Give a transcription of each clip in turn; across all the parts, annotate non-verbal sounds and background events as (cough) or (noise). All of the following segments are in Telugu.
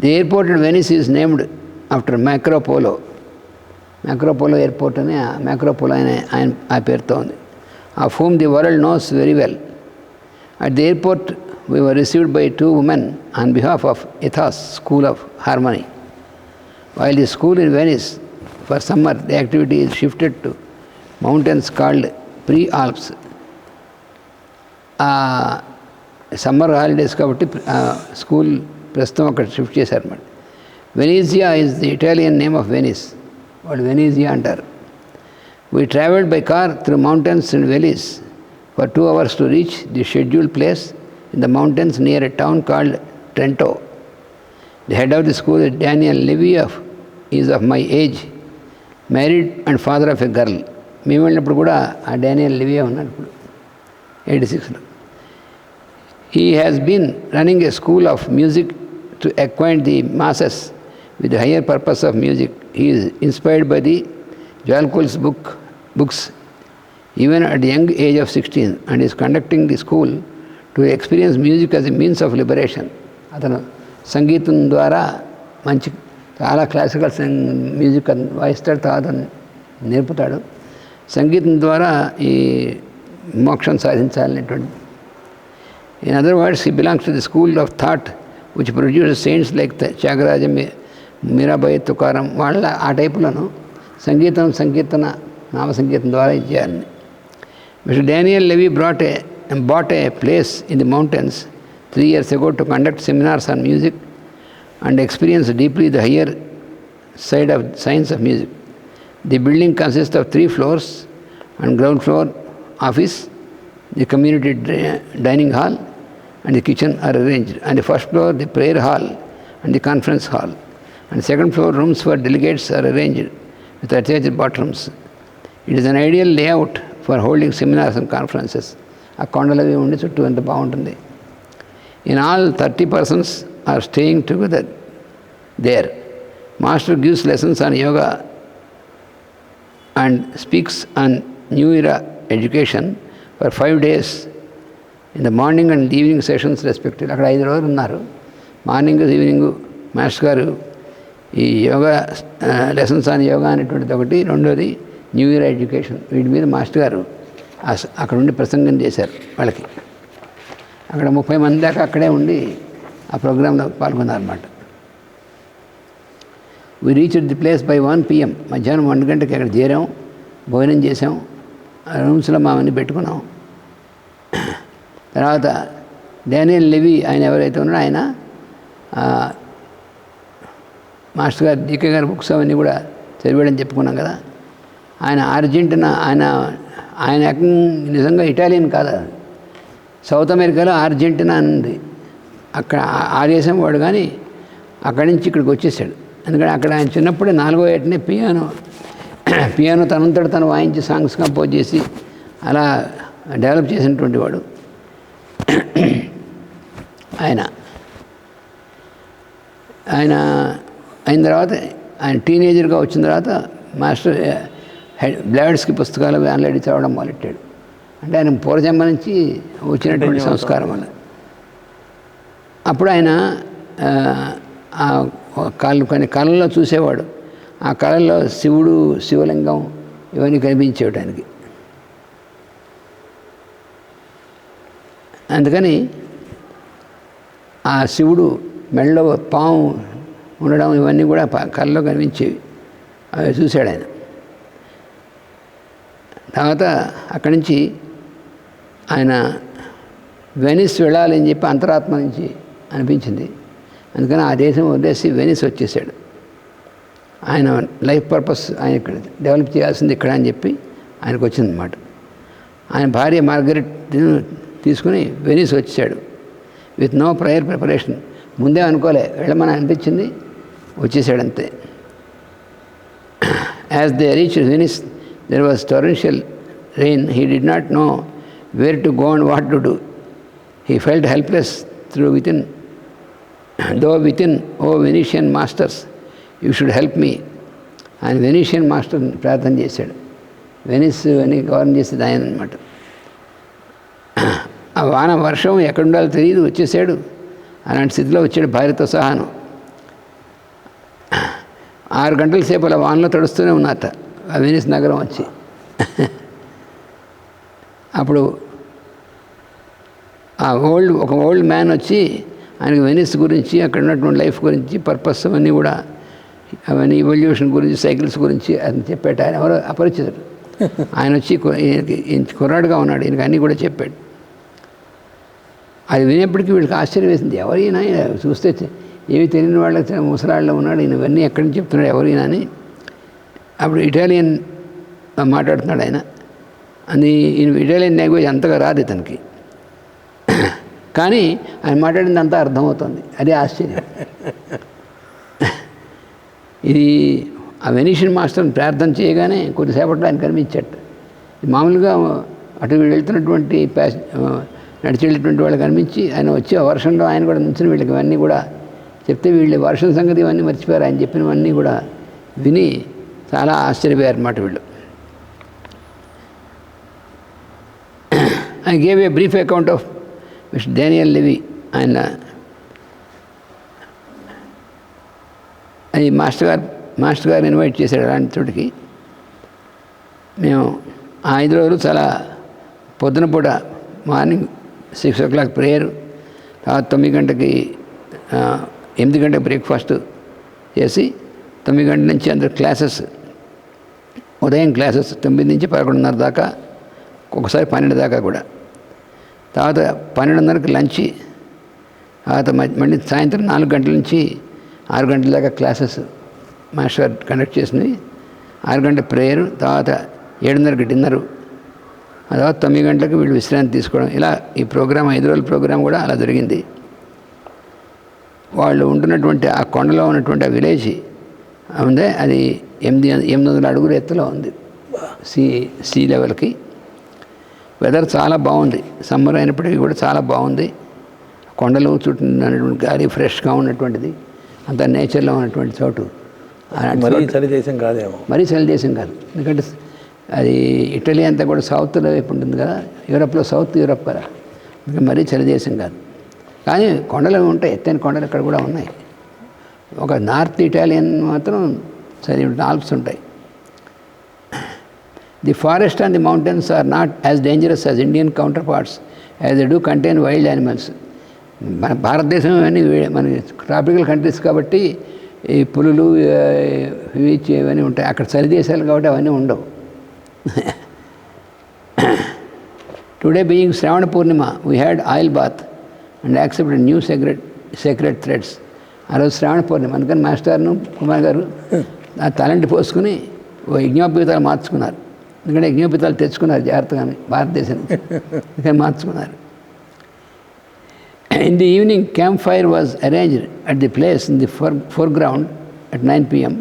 The airport in Venice is named after Marco Polo Marco Polo airport అని మ్యాక్రోపోలో అనే ఆయన ఆ పేరుతో ఉంది. Of home the world knows very well at the airport we were received by two women on behalf of Ethos school of harmony while the school in Venice for summer the activity is shifted to mountains called pre Alps summer holidays కాబట్టి స్కూల్ ప్రస్తుతం అక్కడ షిఫ్ట్ చేశారన్నమాట Venezia is the Italian name of Venice వాళ్ళు వెనీజియా అంటారు. We travelled by car through mountains and valleys for two hours to reach the scheduled place in the mountains near a town called Trento the head of the school Daniel Levi of is of my age married and father of a girl మేము వెళ్ళినప్పుడు కూడా ఆ డానియల్ లివియా ఉన్నాడు ఇప్పుడు ఎయిటీ సిక్స్లో he has been running a school of music to acquaint the masses with the higher purpose of music. He is inspired by the Jalkul's book, books even at the young age of 16 and is conducting the school to experience music as a means of liberation. అతను సంగీతం ద్వారా మంచి చాలా క్లాసికల్ మ్యూజిక్ వాయిస్తాడు తర్వాత నేర్పుతాడు సంగీతం ద్వారా ఈ మోక్షం సాధించాలనేటువంటి In other words, he belongs to the school of thought which produce saints like Tyagaraja Meerabai Tukaram వాళ్ళ ఆ టైపులను సంగీతం సంకీర్తన నామ సంగీతం ద్వారా ఇచ్చారని mister Daniel Levy brought a but a place in the mountains three years ago to conduct seminars on music and experience deeply the higher side of science of music the building consist of three floors and ground floor office the community dining hall and the kitchen are arranged. On the first floor, the prayer hall and the conference hall. And the second floor, rooms for delegates are arranged with attached bathrooms. It is an ideal layout for holding seminars and conferences. ఆ కొండలు అవి ఉండి చుట్టూ ఎంత బాగుంటుంది in all thirty persons are staying together there master gives lessons on yoga and speaks on New Era education for five days in the morning and evening sessions respectively. అక్కడ ఐదు రోజులు ఉన్నారు. మార్నింగ్ ఈవినింగ్ మాస్టర్ గారు ఈ యోగా లెసన్స్ ఆన్ యోగా అనేటువంటిది ఒకటి. రెండోది న్యూ ఇయర్ ఎడ్యుకేషన్ వీటి మీద మాస్టర్ గారు అక్కడ ఉండి ప్రసంగం చేశారు వాళ్ళకి. అక్కడ ముప్పై మంది దాకా అక్కడే ఉండి ఆ ప్రోగ్రాంలో పాల్గొన్నారన్నమాట. We reach the place by one PM మధ్యాహ్నం ఒంటి గంటకి అక్కడ చేరాం. భోజనం చేసాం ఆ రూమ్స్లో మావన్నీ పెట్టుకున్నాం. తర్వాత డానియల్ లెవి ఆయన ఎవరైతే ఉన్నారో ఆయన మాస్టర్ గారు జీకే గారి బుక్స్ అవన్నీ కూడా చదివాడని చెప్పుకున్నాం కదా. ఆయన అర్జెంటీనా ఆయన ఆయన నిజంగా ఇటాలియన్ కాదు సౌత్ అమెరికాలో అర్జెంటీనా అని ఉంది అక్కడ ఆ- ఆ దేశం వాడు కానీ అక్కడి నుంచి ఇక్కడికి వచ్చేసాడు. ఎందుకంటే అక్కడ ఆయన చిన్నప్పుడే నాలుగో ఏటనే పియానో పియానో తనంతట తను వాయించి సాంగ్స్ కంపోజ్ చేసి అలా డెవలప్ చేసినటువంటి వాడు. ఆయన. ఆయన అయిన తర్వాత ఆయన టీనేజర్గా వచ్చిన తర్వాత మాస్టర్ హెడ్ బ్లాడ్స్కి పుస్తకాలు ఆన్లైన్ చదవడం మొదలెట్టాడు. అంటే ఆయన పూర్వజన్మ నుంచి వచ్చినటువంటి సంస్కారం వల్ల అప్పుడు ఆయన కళ్ళు కొన్ని కళల్లో చూసేవాడు. ఆ కళల్లో శివుడు శివలింగం ఇవన్నీ కనిపించేవి అందుకని ఆ శివుడు మెడలో పాము ఉండడం ఇవన్నీ కూడా కళ్ళలో కనిపించేవి. అవి చూశాడు ఆయన. తర్వాత అక్కడి నుంచి ఆయన వెనిస్ వెళ్ళాలని చెప్పి అంతరాత్మ నుంచి అనిపించింది. అందుకని ఆ దేశం వదిలేసి వెనిస్ వచ్చేసాడు. ఆయన లైఫ్ పర్పస్ ఆయన ఇక్కడ డెవలప్ చేయాల్సింది ఇక్కడ అని చెప్పి ఆయనకు వచ్చిందనమాట ఆయన భార్య మార్గరెట్ తీసుకుని వెనిస్ వచ్చాడు. With no prior preparation. ముందే అనుకోలే వెళ్ళమని అనిపించింది వచ్చేసాడంతే. As they reach Venice there was torrential rain he did not know where to go and what to do he felt helpless through with in though with in O Venetian masters you should help me ఆయన వెనీషియన్ మాస్టర్ని ప్రార్థన చేశాడు. వెనిస్ అని గవర్న్ చేసేది ఆయన అనమాట ఆ వాన వర్షం ఎక్కడుండాలో తెలియదు వచ్చేసాడు. అలాంటి స్థితిలో వచ్చాడు భార్యతో సహాను. ఆరు గంటల సేపు అలా వానలో తడుస్తూనే ఉన్నట ఆ వెనిస్ నగరం వచ్చి. అప్పుడు ఆ ఓల్డ్ ఒక ఓల్డ్ మ్యాన్ వచ్చి ఆయనకు వెనిస్ గురించి అక్కడ ఉన్నటువంటి లైఫ్ గురించి పర్పస్ అవన్నీ కూడా అవన్నీ ఇవల్యూషన్ గురించి సైకిల్స్ గురించి అని చెప్పాడు ఆయన ఎవరో అపరిచితుడు. ఆయన వచ్చి ఈయనకి కుర్రాడుగా ఉన్నాడు. ఈయనకి అన్నీ కూడా చెప్పాడు. అది వినేప్పటికీ వీళ్ళకి ఆశ్చర్యం వేసింది ఎవరైనా చూస్తే చె- ఏమి తెలియని వాళ్ళకి ముసలాళ్ళలో ఉన్నాడు ఈయన ఇవన్నీ ఎక్కడి నుంచి చెప్తున్నాడు ఎవరైనా అని. అప్పుడు ఇటాలియన్ మాట్లాడుతున్నాడు ఆయన. అని ఈయన ఇటాలియన్ లాంగ్వేజ్ అంతగా రాదు ఇతనికి. కానీ ఆయన మాట్లాడింది అంతా అర్థమవుతుంది. అదే ఆశ్చర్యం. ఇది ఆ వెనీషియన్ మాస్టర్ని ప్రార్థన చేయగానే కొద్దిసేపట్లో ఆయన కనిపించట మామూలుగా అటు వెళ్తున్నటువంటి ప్యాస్ నడిచి వెళ్ళేటువంటి వాళ్ళు కనిపించి ఆయన వచ్చి వర్షంలో ఆయన కూడా నుంచిన వీళ్ళకి ఇవన్నీ కూడా చెప్తే వీళ్ళు వర్షం సంగతి ఇవన్నీ మర్చిపోయారు. ఆయన చెప్పినవన్నీ కూడా విని చాలా ఆశ్చర్యపోయారు అన్నమాట వీళ్ళు. I gave a brief account of mister Daniel Levy ఆయన అది మాస్టర్ గారు మాస్టర్ గారు ఇన్వైట్ చేశాడు అలాంటి చోటికి. మేము ఆ ఐదు రోజులు చాలా పొద్దున పూట morning six o'clock prayer తర్వాత తొమ్మిది గంటకి ఎనిమిది గంటకి బ్రేక్ఫాస్ట్ చేసి తొమ్మిది గంటల నుంచి అందరు క్లాసెస్ ఉదయం క్లాసెస్ తొమ్మిది నుంచి పదకొండున్నర దాకా ఒకసారి పన్నెండు దాకా కూడా. తర్వాత పన్నెండున్నరకి లంచ్ తర్వాత మ- మళ్ళీ సాయంత్రం నాలుగు గంటల నుంచి ఆరు గంటల దాకా క్లాసెస్ మాస్టర్ కండక్ట్ చేసినవి. ఆరు గంటల ప్రేయర్ తర్వాత ఏడున్నరకి డిన్నరు తర్వాత తొమ్మిది గంటలకు వీళ్ళు విశ్రాంతి తీసుకోవడం. ఇలా ఈ ప్రోగ్రామ్ ఐదు రోజుల ప్రోగ్రాం కూడా అలా జరిగింది. వాళ్ళు ఉంటున్నటువంటి ఆ కొండలో ఉన్నటువంటి ఆ విలేజ్ ఉందే అది ఎనిమిది ఎనిమిది వందల అడుగుల ఎత్తులో ఉంది. సీ సీ లెవెల్కి. వెదర్ చాలా బాగుంది. సమ్మర్ అయినప్పటికీ కూడా చాలా బాగుంది. కొండలు చుట్టూ గాలి ఫ్రెష్గా ఉన్నటువంటిది. అంత నేచర్లో ఉన్నటువంటి చోటు. మరీ చలి దేశం కాదేమో. మరీ చలి దేశం కాదు. ఎందుకంటే అది ఇటలీ అంతా కూడా సౌత్లో వైపు ఉంటుంది కదా యూరప్లో సౌత్ యూరప్ కదా. మరీ చలి దేశం కాదు. కానీ కొండలు ఉంటాయి ఎత్తైన కొండలు ఇక్కడ కూడా ఉన్నాయి. ఒక నార్త్ ఇటాలియన్ మాత్రం చలి ఆల్ప్స్ ఉంటాయి. The forest and the mountains are not as dangerous as Indian counterparts as they do contain wild animals. మన భారతదేశం ఇవన్నీ మన ట్రాపికల్ కంట్రీస్ కాబట్టి ఈ పులులు ఇవి ఇవన్నీ ఉంటాయి. అక్కడ చలి దేశాలు కాబట్టి అవన్నీ ఉండవు. Today being Shravana Purnima we had oil bath and accept new secret secret threads ఆ రోజు శ్రావణ పూర్ణిమ అందుకని మాస్టర్ను కుమార్ గారు ఆ తలంటి పోసుకుని ఓ యజ్ఞోపేతాలు మార్చుకున్నారు. ఎందుకంటే యజ్ఞోపేతాలు తెచ్చుకున్నారు జాగ్రత్తగానే భారతదేశం అందుకని మార్చుకున్నారు. In the evening, campfire was arranged at the place the the fore- foreground at 9 p.m.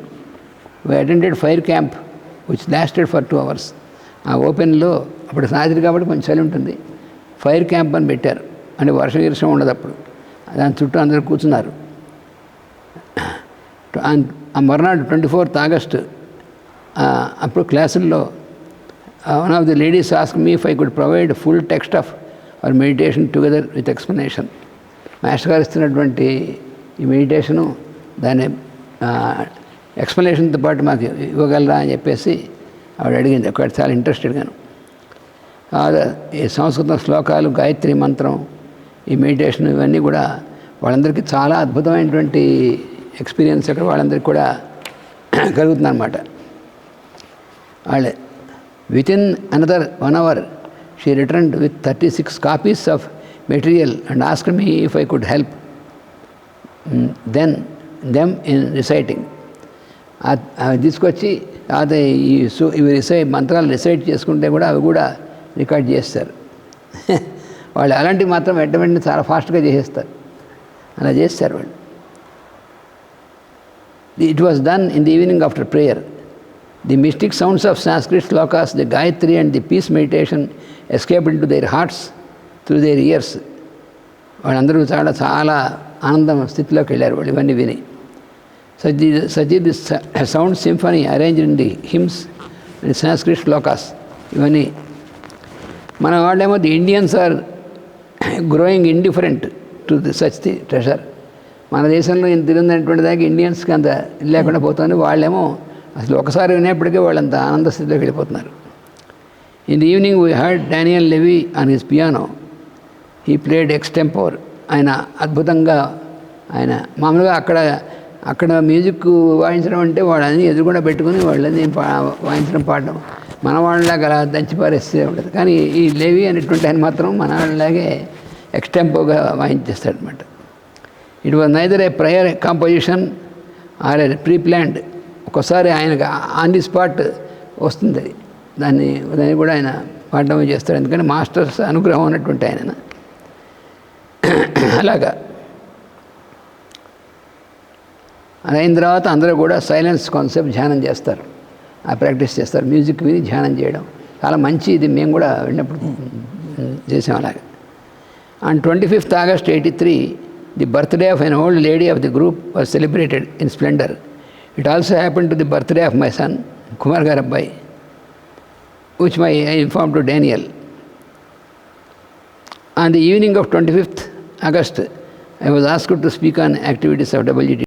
We attended fire camp వచ్చి లాస్టెడ్ ఫర్ టూ అవర్స్ ఆ ఓపెన్లో అప్పుడు రాత్రి కాబట్టి కొంచెం చలి ఉంటుంది. ఫైర్ క్యాంప్ అని పెట్టారు. అంటే వర్షం గిర్షం ఉండదు అప్పుడు. దాని చుట్టూ అందరూ కూర్చున్నారు. ఆ- మర్నాడు ట్వంటీ ఫోర్త్ ఆగస్టు అప్పుడు క్లాసుల్లో one of the ladies ask me if I could provide full text of our meditation together with explanation master గారు ఇస్తున్నటువంటి ఈ మెడిటేషను దాని ఎక్స్ప్లెనేషన్తో పాటు మాకు ఇవ్వగలరా అని చెప్పేసి ఆవిడ అడిగింది. ఒకటి చాలా ఇంట్రెస్టెడ్గాను ఈ సంస్కృతం శ్లోకాలు గాయత్రి మంత్రం ఈ మెడిటేషన్ ఇవన్నీ కూడా వాళ్ళందరికీ చాలా అద్భుతమైనటువంటి ఎక్స్పీరియన్స్ అక్కడ వాళ్ళందరికీ కూడా (clears throat) కలుగుతుందన్నమాట. వాళ్ళే with in another one hour she return with thirty six copies of material and ask me if I could help then them in reciting తీసుకొచ్చి తర్వాత ఈ సో ఇవి రిసై మంత్రాలు రిసైట్ చేసుకుంటే కూడా అవి కూడా రికార్డ్ చేస్తారు. (laughs) వాళ్ళు అలాంటివి మాత్రం వెంట వెంటనే చాలా ఫాస్ట్గా చేసేస్తారు. అలా చేస్తారు వాళ్ళు. It was done in the evening after prayer the mystic sounds of Sanskrit shlokas the Gayatri and the peace meditation escape into their hearts through their ears వాళ్ళందరూ చాలా చాలా ఆనందం స్థితిలోకి వెళ్ళారు వాళ్ళు ఇవన్నీ విని. సజ్జీ సచి the sound symphony arrange in the hymns and Sanskrit slokas ఇవన్నీ. మన వాళ్ళేమో the Indians are growing indifferent to the such the treasure మన దేశంలో ఇంత తిరిగినటువంటి దాకా ఇండియన్స్కి అంత లేకుండా పోతుంది. వాళ్ళేమో అసలు ఒకసారి వినేప్పటికీ వాళ్ళంత ఆనంద స్థితిలోకి వెళ్ళిపోతున్నారు. In the evening we heard Daniel Levy on his piano he played extempore ఆయన అద్భుతంగా ఆయన మామూలుగా అక్కడ అక్కడ మ్యూజిక్ వాయించడం అంటే వాళ్ళని ఎదురుకుండా పెట్టుకుని వాళ్ళని పా వాయించడం పాడడం మన వాళ్ళలాగా అలా దంచి పారేస్తే ఉండదు. కానీ ఈ లేవి అనేటువంటి ఆయన మాత్రం మన వాళ్ళలాగే ఎక్స్టెంపోగా వాయించేస్తాడు అనమాట it was neither a prior composition or a pre planned ఒక్కోసారి ఆయనకు ఆన్ ది స్పాట్ వస్తుంది. అది దాన్ని దాన్ని కూడా ఆయన పాడడం చేస్తాడు. ఎందుకంటే మాస్టర్స్ అనుగ్రహం ఉన్నటువంటి ఆయన. అలాగా. అది అయిన తర్వాత అందరూ కూడా సైలెన్స్ కాన్సెప్ట్ ధ్యానం చేస్తారు. ఆ ప్రాక్టీస్ చేస్తారు. మ్యూజిక్ విని ధ్యానం చేయడం. చాలా మంచి ఇది మేము కూడా విన్నప్పుడు చేసాం అలాగే. On twenty fifth August eighty three the birthday of an old lady of the group was celebrated in splendour it also happen to the birthday of my son Kumar గారు అబ్బాయి which my I inform to Daniel on the evening of twenty fifth August I was asked to speak on activities of WT